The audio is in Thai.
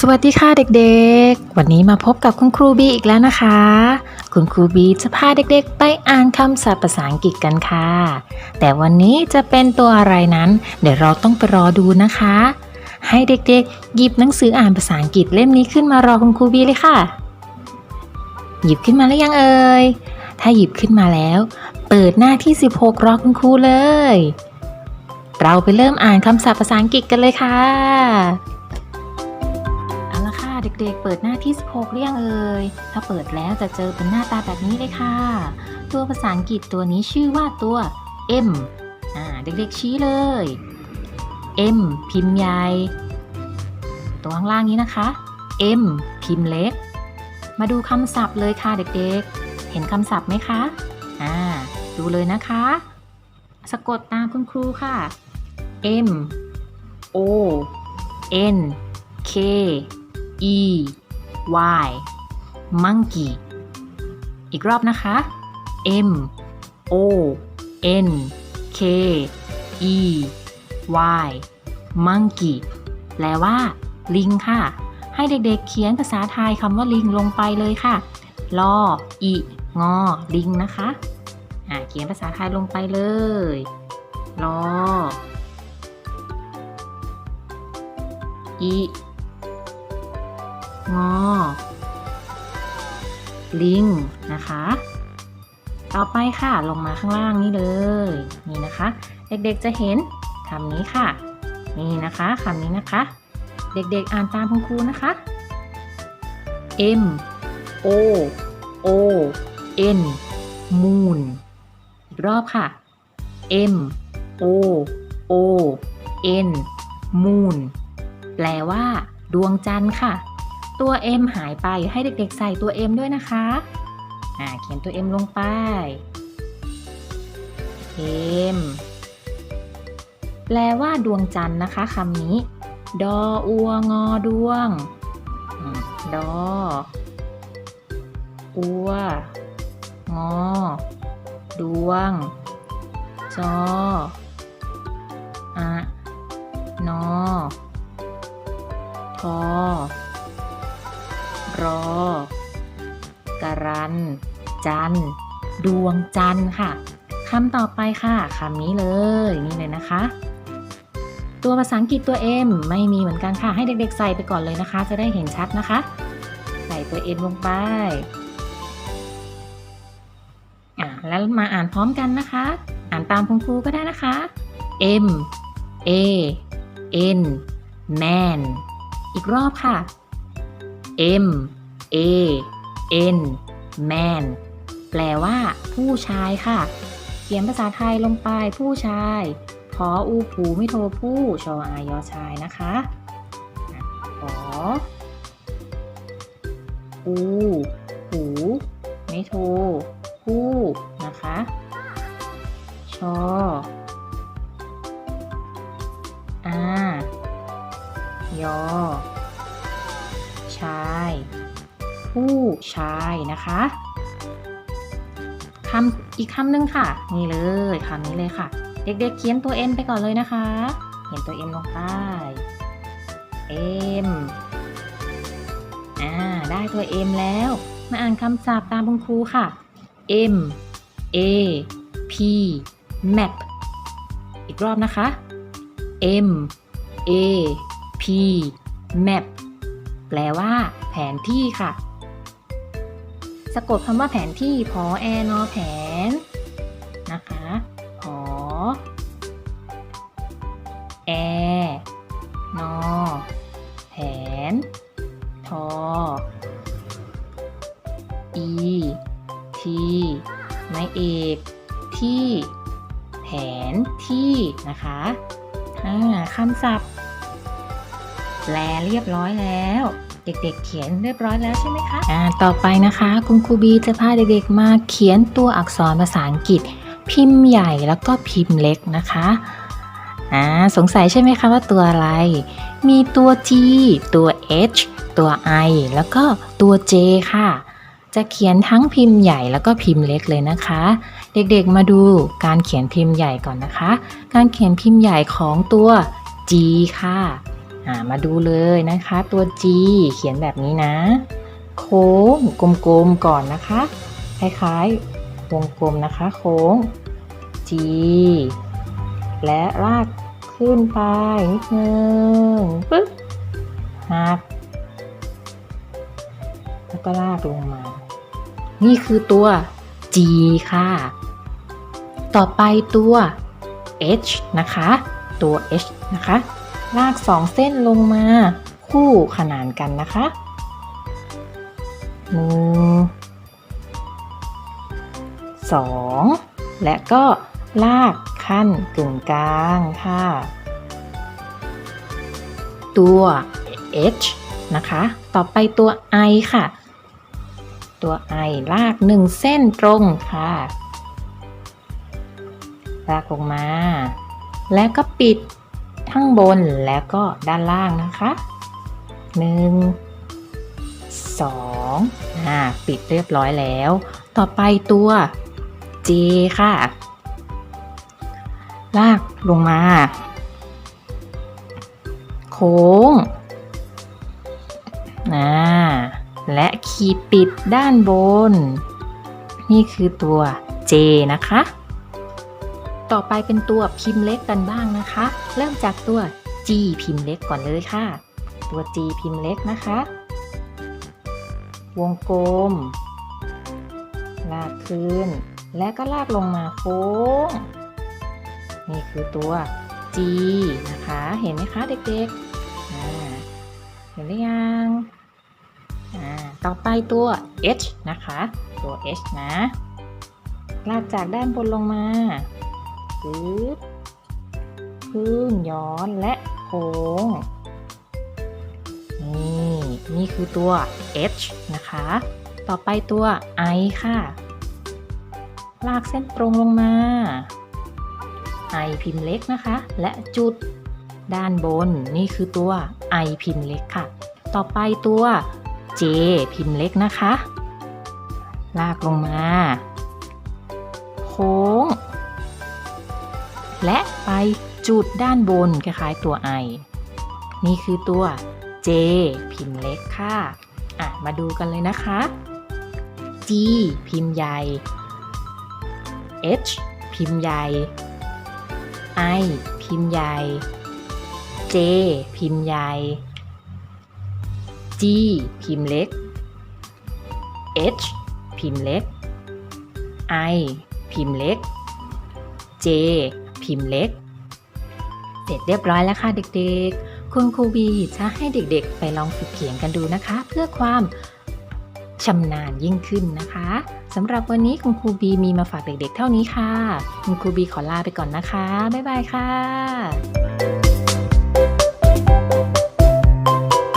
สวัสดีค่ะเด็กๆ วันนี้มาพบกับคุณครูบีอีกแล้วนะคะ คุณครูบีจะพาเด็กๆ ไปอ่านคำศัพท์ภาษาอังกฤษกันค่ะ แต่วันนี้จะเป็นตัวอะไรนั้น เดี๋ยวเราต้องไปรอดูนะคะ ให้เด็กๆ หยิบหนังสืออ่านภาษาอังกฤษเล่มนี้ขึ้นมารอคุณครูบีเลยค่ะ หยิบขึ้นมาหรือยังเอ่ย ถ้าหยิบขึ้นมาแล้ว เปิดหน้าที่ 16 รอคุณครูเลย เราไปเริ่มอ่านคำศัพท์ภาษาอังกฤษกันเลยค่ะ เด็กๆ เปิดหน้าที่ 16หรือยังเอ่ย ถ้าเปิดแล้วจะเจอเป็นหน้าตาแบบนี้เลยค่ะ ตัวภาษาอังกฤษตัวนี้ชื่อว่าตัว M อ่าเด็กๆชี้เลย M พิมพ์ใหญ่ ตัวข้างล่างนี้นะคะ M พิมพ์เล็ก มาดูคำศัพท์เลยค่ะเด็กๆ เห็นคำศัพท์ไหมคะ อ่า ดูเลยนะคะ สะกดตามคุณครูค่ะ M O N K E Y monkey อีกรอบนะคะ M O N K E Y monkey แปลว่า ลิงค่ะ ให้เด็กๆเขียนภาษาไทยคำว่าลิงลงไปเลยค่ะลออีงอ ลิงนะคะอ่าเขียนภาษาไทยลงไปเลยลออี งอ ลิงนะคะ ต่อไปค่ะลงมาข้างล่างนี่เลย นี่นะคะ เด็กๆจะเห็นคำนี้ค่ะ นี่นะคะคำนี้นะคะ เด็กๆอ่านตามคุณครูนะคะ M O O N moon อีกรอบค่ะ M O O N moon แปลว่า ดวงจันทร์ค่ะ ตัว M หายไปให้เด็กๆ ใส่ตัว M ด้วยนะคะ อ่า เขียนตัว M ลงไป M แปลว่าดวงจันทร์นะคะคำนี้ ดออัวงอดวง ดอ อัว งอ ดวง จออะนอ ทอ รอ การัน จัน ดวงจันค่ะคำต่อไปค่ะคำนี้เลยนี่เลยนะคะ ตัวภาษาอังกฤษตัว M ไม่มีเหมือนกันค่ะ ให้เด็กๆ ใส่ไปก่อนเลยนะคะ จะได้เห็นชัดนะคะ ใส่ตัว M ลงไปอะแล้วมาอ่านพร้อมกันนะคะ อ่านตามคุณครูก็ได้นะคะ M A N man อีกรอบค่ะ M A N man แปลว่าผู้ชายค่ะ เขียนภาษาไทยลงไปผู้ชายพออูผูไม่โทผู้ชออายอชายนะคะอะขออูผูไม่โทผู้นะคะชออายอ ชาย ผู้ชายนะคะคำอีกคำหนึ่งค่ะ นี่เลยคำนี้เลยค่ะ เด็กๆเขียนตัว M ไปก่อนเลยนะคะ เขียนตัว M ลงไป M อ่า ได้ตัว M แล้ว มาอ่านคำศัพท์ตามคุณครูค่ะ M A P map อีกรอบนะคะ M A P map แปลว่า แผนที่ค่ะ สะกดคำว่าแผนที่พอแอนอแผน นะคะพอแอนอแผน ทอ อีทีไม้เอกที่ แผนที่นะคะอ่าคำศัพท์ แปลเรียบร้อยแล้ว เด็กๆ เขียนเรียบร้อยแล้วใช่ไหมคะอ่าต่อไปนะคะคุณครูบีจะพาเด็กๆมาเขียนตัวอักษรภาษาอังกฤษ พิมพ์ใหญ่แล้วก็พิมพ์เล็กนะคะอ่าสงสัยใช่ไหมคะว่าตัวอะไร มีตัว G ตัว H ตัว I แล้วก็ตัว J ค่ะ จะเขียนทั้งพิมพ์ใหญ่แล้วก็พิมพ์เล็กเลยนะคะ เด็กๆมาดูการเขียนพิมพ์ใหญ่ก่อนนะคะ การเขียนพิมพ์ใหญ่ของตัว G ค่ะ มาดูเลยนะคะตัว G เขียนแบบนี้นะ โค้งกลมๆก่อนนะคะ คล้ายๆวงกลมนะคะโค้ง G และลากขึ้นไปนิดนึงปึ๊บหักแล้วก็ลากลงมา นี่คือตัว G ค่ะ ต่อไปตัว H นะคะ ตัว H นะคะ ลากสองเส้นลงมาคู่ขนานกันนะคะหนึ่งสองและก็ลากขั้นกึ่งกลางค่ะ ตัว H นะคะ ต่อไปตัว I ค่ะ ตัว I ลากหนึ่งเส้นตรงค่ะ ลากลงมา แล้วก็ปิด ทั้งบนแล้วก็ด้านล่างนะคะหนึ่งสองอ่าปิดเรียบร้อยแล้ว ต่อไปตัว J ค่ะ ลากลงมา โค้งอ่าและขีดปิดด้านบน นี่คือตัว J นะคะ ต่อไปเป็นตัวพิมพ์เล็กกันบ้างนะคะ เริ่มจากตัว G พิมพ์เล็กก่อนเลยค่ะ ตัว G พิมพ์เล็กนะคะ วงกลม ลากขึ้น และก็ลากลงมาโค้ง นี่คือตัว G นะคะ เห็นไหมคะเด็กๆ เห็นหรือยังอ่าต่อไปตัว H นะคะ ตัว H นะ ลากจากด้านบนลงมา ปึ๊บพึ่งย้อนและโค้ง นี่ นี่คือตัว H นะคะ ต่อไปตัว I ค่ะ ลากเส้นตรงลงมา I พิมพ์เล็กนะคะ และจุดด้านบน นี่คือตัว I พิมพ์เล็กค่ะ ต่อไปตัว J พิมพ์เล็กนะคะ ลากลงมา โค้ง และไปจุดด้านบนคล้ายๆตัว I นี่คือตัว J พิมพ์เล็กค่ะอะ มาดูกันเลยนะคะ G พิมพ์ใหญ่ H พิมพ์ใหญ่ I พิมพ์ใหญ่ J พิมพ์ใหญ่ G พิมพ์เล็ก H พิมพ์เล็ก I พิมพ์เล็ก J พิมพ์เล็ก เสร็จเรียบร้อยแล้วค่ะเด็กๆ คุณครูบีจะให้เด็กๆ ไปลองฝึกเขียนกันดูนะคะ เพื่อความชำนาญยิ่งขึ้นนะคะสำหรับวันนี้คุณครูบีมีมาฝากเด็กๆ เท่านี้ค่ะ คุณครูบีขอลาไปก่อนนะคะ บ๊ายบายค่ะ